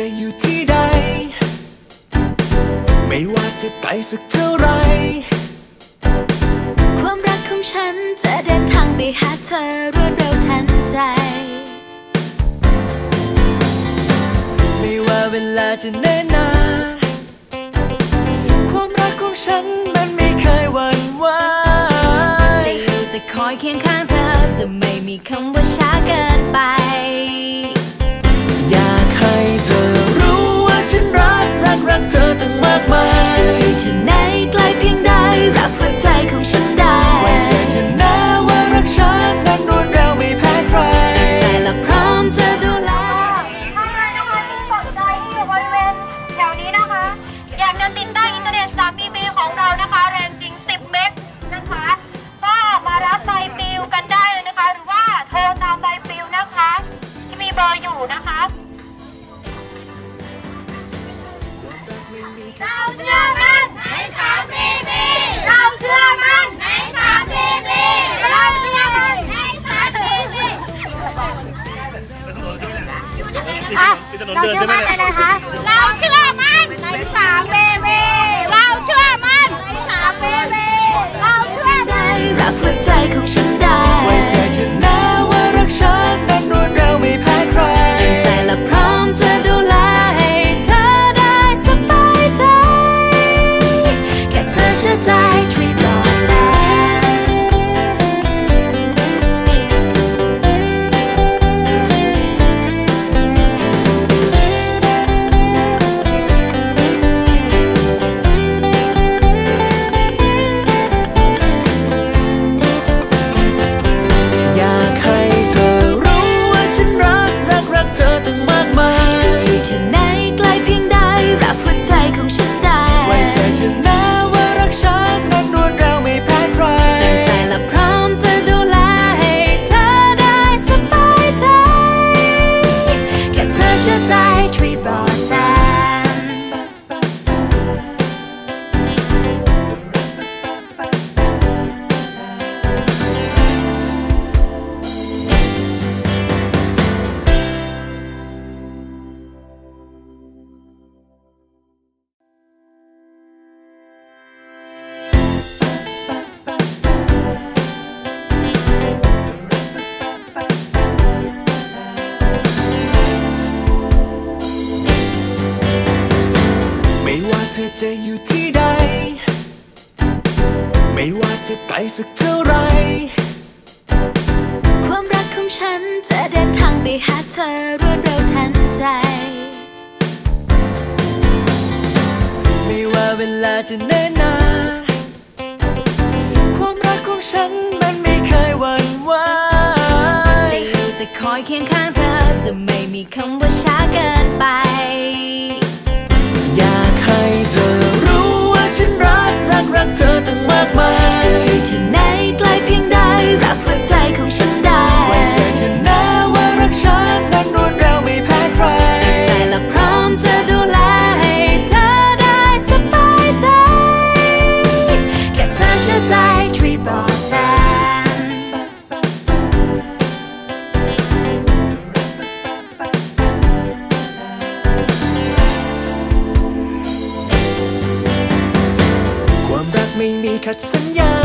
จะอยู่ที่ใด ไม่ว่าจะไกลสักเท่าไร ความรักของฉันจะเดินทางไปหาเธอรวดเร็วทันใจ ไม่ว่าเวลาจะเนิ่นนานความรักของฉันมันไม่เคยหวั่นไหวจะอยู่จะคอยเคียงข้างเธอจะไม่มีคำ 小心啊！奶奶，好。ะอยู่ที่ใด ไม่ว่าจะไปสักเท่าไร ความรักของฉันจะเดินทางไปหาเธอรวดเร็วทันใจ ไม่ว่าเวลาจะเนิ่นนานความรักของฉันมันไม่เคยหวั่นไหวจะอยู่จะคอยเคียงข้างเธอจะไม่มีคำว่า ไม่มีขัดสัญญา